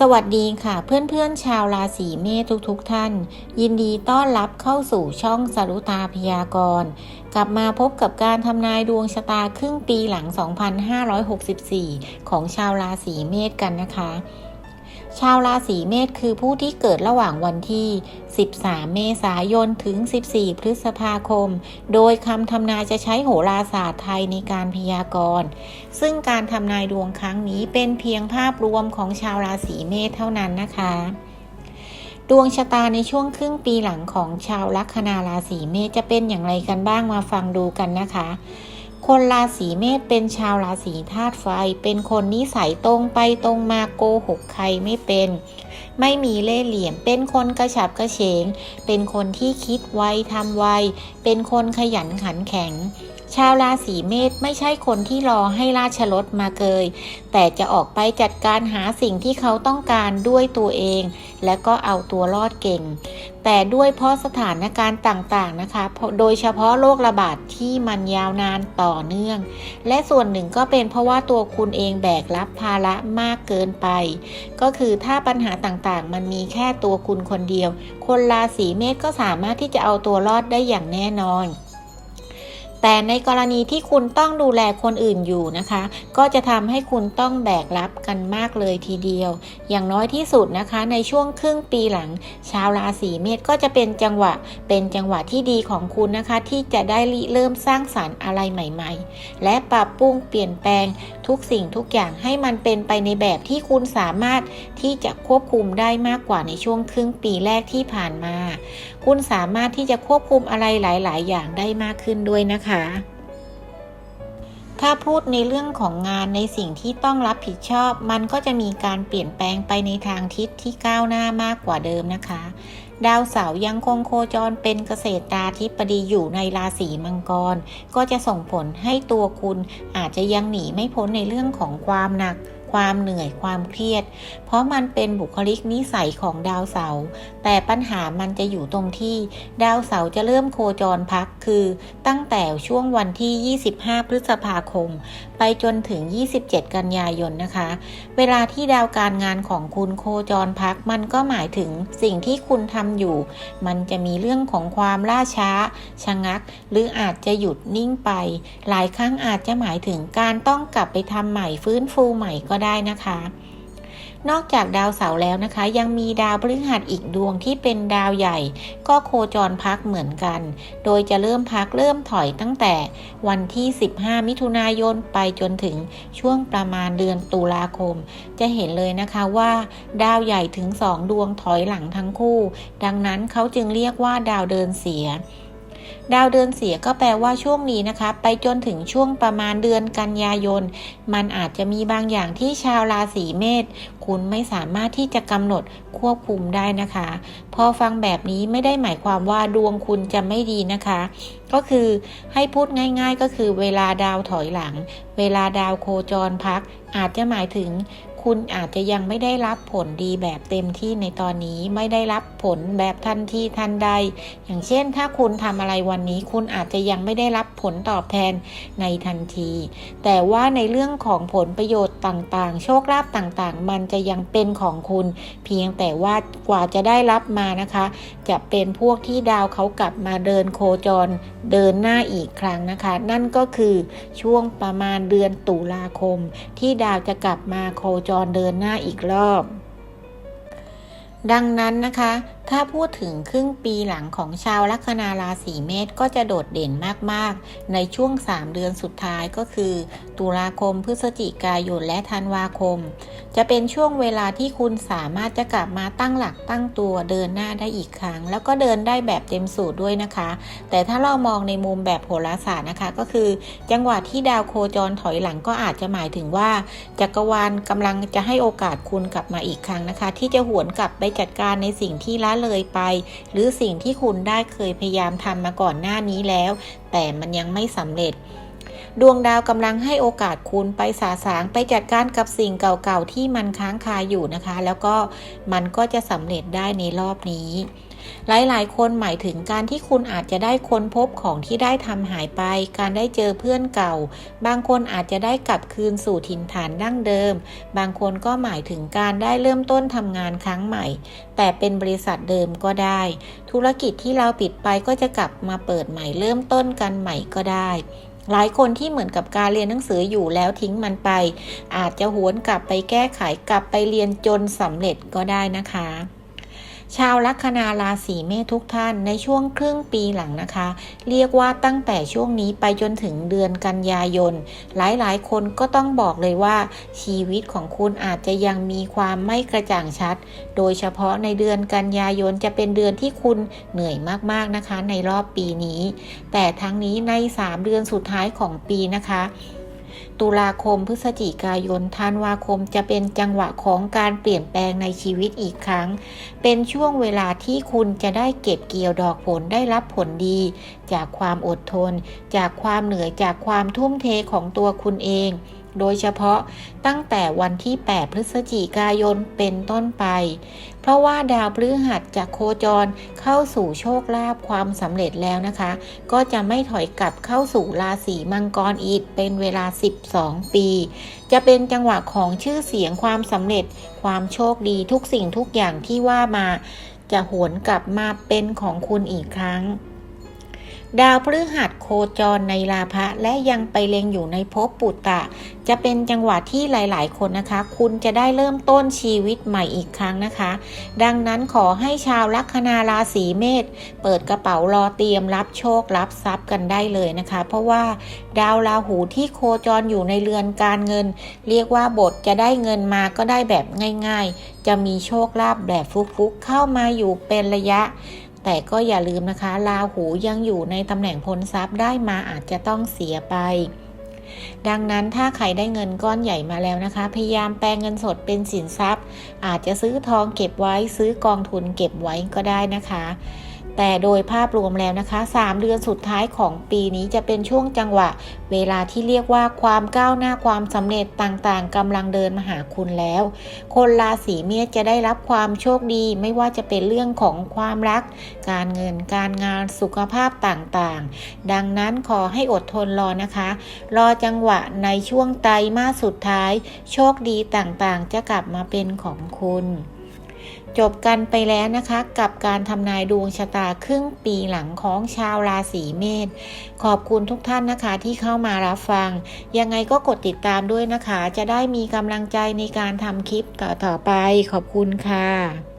สวัสดีค่ะเพื่อนๆชาวราศีเมษทุกๆทท่าน ยินดีต้อนรับเข้าสู่ช่องสรุตาพยากรณ์ กลับมาพบกับการทำนายดวงชะตาครึ่งปีหลัง 2564 ของชาวราศีเมษกันนะคะ ชาวราศีเมษคือผู้ที่เกิดระหว่างวันที่ 13 เมษายน ถึง 14 พฤษภาคม โดยคำทำนายจะใช้โหราศาสตร์ไทยในการพยากรณ์ ซึ่งการทำนายดวงครั้งนี้เป็นเพียงภาพรวมของชาวราศีเมษเท่านั้นนะคะดวงชะตาในช่วงครึ่งปีหลังของชาวลัคนาราศีเมษจะเป็นอย่างไรกันบ้างมาฟังดูกันนะคะ คนราศีเมษเป็นชาวราศีธาตุไฟ เป็นคนนิสัยตรงไปตรงมาโกหกใครไม่เป็น ไม่มีเล่ห์เหลี่ยม เป็นคนกระฉับกระเฉง เป็นคนที่คิดไวทำไว เป็นคนขยันขันแข็ง ชาวราศีเมษไม่ใช่คนที่รอให้ราชรถมาเกย แต่จะออกไปจัดการหาสิ่งที่เขาต้องการด้วยตัวเอง และก็เอาตัวรอดเก่ง แต่ด้วยเพราะสถานการณ์ต่างๆนะคะ โดยเฉพาะโรคระบาดที่มันยาวนานต่อเนื่อง และส่วนหนึ่งก็เป็นเพราะว่าตัวคุณเองแบกรับภาระมากเกินไป ก็คือถ้าปัญหาต่างๆ มันมีแค่ตัวคุณคนเดียว คนราศีเมษก็สามารถที่จะเอาตัวรอดได้อย่างแน่นอน แต่ในกรณีที่คุณต้องดูแลคนอื่นอยู่นะคะ ก็จะทำให้คุณต้องแบกรับกันมากเลยทีเดียว อย่างน้อยที่สุดนะคะ ในช่วงครึ่งปีหลัง ชาวราศีเมษก็จะเป็นจังหวะ เป็นจังหวะที่ดีของคุณนะคะ ที่จะได้เริ่มสร้างสารรค์อะไรใหม่ ๆ และปรับปรุงเปลี่ยนแปลง ทุกสิ่งทุกอย่างให้มันเป็นไปในแบบที่คุณสามารถที่จะควบคุมได้มากกว่าในช่วงครึ่งปีแรกที่ผ่านมา คุณสามารถที่จะควบคุมอะไรหลาย ๆ อย่างได้มากขึ้นด้วยนะคะถ้าพูดในเรื่องของงานในสิ่งที่ต้องรับผิดชอบ มันก็จะมีการเปลี่ยนแปลงไปในทางทิศที่ก้าวหน้ามากกว่าเดิมนะคะ ดาวเสาร์ยังคงโคจรเป็นเกษตราธิปดีอยู่ในราศีมังกร ก็จะส่งผลให้ตัวคุณอาจจะยังหนีไม่พ้นในเรื่องของความหนักความเหนื่อยความเครียด เพราะมันเป็นบุคลิกนิสัยของดาวเสาร์แต่ปัญหามันจะอยู่ตรงที่ ดาวเสาร์จะเริ่มโคจรพักคือ ตั้งแต่ช่วงวันที่ 25 พฤษภาคมไปจนถึง 27 กันยายนนะคะ เวลาที่ดาวการงานของคุณโคจรพักมันก็หมายถึงสิ่งที่คุณทำอยู่ มันจะมีเรื่องของความล่าช้า ชะงัก หรืออาจจะหยุดนิ่งไป หลายครั้งอาจจะหมายถึงการต้องกลับไปทำใหม่ฟื้นฟูใหม่ก็ได้นะคะ นอกจากดาวเสาร์แล้วนะคะ ยังมีดาวพฤหัสอีกดวงที่เป็นดาวใหญ่ ก็โคจรพักเหมือนกัน โดยจะเริ่มพักเริ่มถอยตั้งแต่วันที่ 15 มิถุนายนไปจนถึงช่วงประมาณเดือนตุลาคม จะเห็นเลยนะคะว่า ดาวใหญ่ถึง 2 ดวงถอยหลังทั้งคู่ ดังนั้นเขาจึงเรียกว่าดาวเดินเสีย ดาวเดือนเสียก็แปลว่าช่วงนี้นะคะ ไปจนถึงช่วงประมาณเดือนกันยายน มันอาจจะมีบางอย่างที่ชาวราศีเมษคุณไม่สามารถที่จะกำหนดควบคุมได้นะคะ พอฟังแบบนี้ไม่ได้หมายความว่าดวงคุณจะไม่ดีนะคะ ก็คือให้พูดง่าย ๆ ก็คือเวลาดาวถอยหลัง เวลาดาวโคจรพัก อาจจะหมายถึง คุณอาจจะยังไม่ได้รับผลดีแบบเต็มที่ในตอนนี้ไม่ได้รับผลแบบทันทีทันใด อย่างเช่น ถ้าคุณทำอะไรวันนี้ คุณอาจจะยังไม่ได้รับผลตอบแทนในทันที แต่ว่าในเรื่องของผลประโยชน์ต่างๆ โชคลาภต่างๆ มันจะยังเป็นของคุณ เพียงแต่ว่ากว่าจะได้รับมานะคะ จะเป็นพวกที่ดาวเขากลับมาเดินโคจรเดินหน้าอีกครั้งนะคะ นั่นก็คือช่วงประมาณเดือนตุลาคม ที่ดาวจะกลับมาโคจรเดินหน้าอีกรอบ ดังนั้นนะคะ ถ้าพูดถึงครึ่งปีหลังของชาวลัคนาราศีเมษก็จะโดดเด่นมาก ๆ ในช่วง 3 เดือนสุดท้ายก็คือ ตุลาคม พฤศจิกายน และธันวาคม จะเป็นช่วงเวลาที่คุณสามารถจะกลับมาตั้งหลักตั้งตัวเดินหน้าได้อีกครั้ง แล้วก็เดินได้แบบเต็มสูตรด้วยนะคะ แต่ถ้าเรามองในมุมแบบโหราศาสตร์นะคะ ก็คือ จังหวะที่ดาวโคจรถอยหลังก็อาจจะหมายถึงว่า จักรวาลกำลังจะให้โอกาสคุณกลับมาอีกครั้งนะคะ ที่จะหวนกลับไปจัดการในสิ่งที่ละเลยไป หรือสิ่งที่คุณได้เคยพยายามทำมาก่อนหน้านี้แล้ว แต่มันยังไม่สำเร็จดวงดาวกำลังให้โอกาสคุณไปสาสางไปจัดการกับสิ่งเก่าๆที่มันค้างคาอยู่นะคะ แล้วก็มันก็จะสำเร็จได้ในรอบนี้ หลายๆ คนหมายถึงการที่คุณอาจจะได้ค้นพบของที่ได้ทำหายไป การได้เจอเพื่อนเก่า บางคนอาจจะได้กลับคืนสู่ถิ่นฐานดั้งเดิม บางคนก็หมายถึงการได้เริ่มต้นทำงานครั้งใหม่ แต่เป็นบริษัทเดิมก็ได้ ธุรกิจที่เราปิดไปก็จะกลับมาเปิดใหม่เริ่มต้นกันใหม่ก็ได้หลายคนที่เหมือนกับการเรียนหนังสืออยู่แล้วทิ้งมันไป อาจจะหวนกลับไปแก้ไขกลับไปเรียนจนสำเร็จก็ได้นะคะ ชาวลัคนาราศีเมษทุกท่านในช่วงครึ่งปีหลังนะคะ เรียกว่าตั้งแต่ช่วงนี้ไปจนถึงเดือนกันยายน หลายๆ คนก็ต้องบอกเลยว่า ชีวิตของคุณอาจจะยังมีความไม่กระจ่างชัด โดยเฉพาะในเดือนกันยายนจะเป็นเดือนที่คุณเหนื่อยมากๆนะคะในรอบปีนี้ แต่ทั้งนี้ใน 3 เดือนสุดท้ายของปีนะคะ ตุลาคมพฤศจิกายนธันวาคมจะเป็นจังหวะของการเปลี่ยนแปลงในชีวิตอีกครั้ง เป็นช่วงเวลาที่คุณจะได้เก็บเกี่ยวดอกผลได้รับผลดี จากความอดทน จากความเหนื่อยจากความทุ่มเทของตัวคุณเอง โดยเฉพาะตั้งแต่วันที่ 8 พฤศจิกายนเป็นต้นไป เพราะว่าดาวพฤหัสจะโคจรเข้าสู่โชคลาภความสำเร็จแล้วนะคะ ก็จะไม่ถอยกลับเข้าสู่ราศีมังกรอีกเป็นเวลา 12 ปี จะเป็นจังหวะของชื่อเสียงความสำเร็จ ความโชคดีทุกสิ่งทุกอย่างที่ว่ามา จะหวนกลับมาเป็นของคุณอีกครั้ง ดาวพฤหัสโคจรในลาภะและยังไปเล็งอยู่ในภพปุตตะ จะเป็นจังหวะที่หลายๆ คนนะคะ คุณจะได้เริ่มต้นชีวิตใหม่อีกครั้งนะคะ ดังนั้นขอให้ชาวลัคนาราศีเมษเปิดกระเป๋ารอเตรียมรับโชครับทรัพย์กันได้เลยนะคะ เพราะว่าดาวราหูที่โคจรอยู่ในเรือนการเงิน เรียกว่าบทจะได้เงินมาก็ได้แบบง่าย ๆ จะมีโชคลาภแบบฟุกๆเข้ามาอยู่เป็นระยะ แต่ก็อย่าลืมนะคะราหูยังอยู่ในตำแหน่งพลทรัพย์ได้มาอาจจะต้องเสียไป ดังนั้นถ้าใครได้เงินก้อนใหญ่มาแล้วนะคะ พยายามแปลงเงินสดเป็นสินทรัพย์ อาจจะซื้อทองเก็บไว้ซื้อกองทุนเก็บไว้ก็ได้นะคะ แต่โดยภาพรวมแล้วนะคะ 3 เดือนสุดท้ายของปีนี้จะเป็นช่วงจังหวะ เวลาที่เรียกว่าความก้าวหน้าความสำเร็จต่างๆกำลังเดินมาหาคุณแล้ว คนราศีเมษจะได้รับความโชคดี ไม่ว่าจะเป็นเรื่องของความรัก การเงินการงานสุขภาพต่างๆ ดังนั้นขอให้อดทนรอนะคะ รอจังหวะในช่วงไตรมาสสุดท้าย โชคดีต่างๆ จะกลับมาเป็นของคุณ จบกันไปแล้วนะคะกับการทำนายดวงชะตาครึ่งปีหลังของชาวราศีเมษ ขอบคุณทุกท่านนะคะที่เข้ามารับฟัง ยังไงก็กดติดตามด้วยนะคะ จะได้มีกำลังใจในการทำคลิปต่อๆไป ขอบคุณค่ะ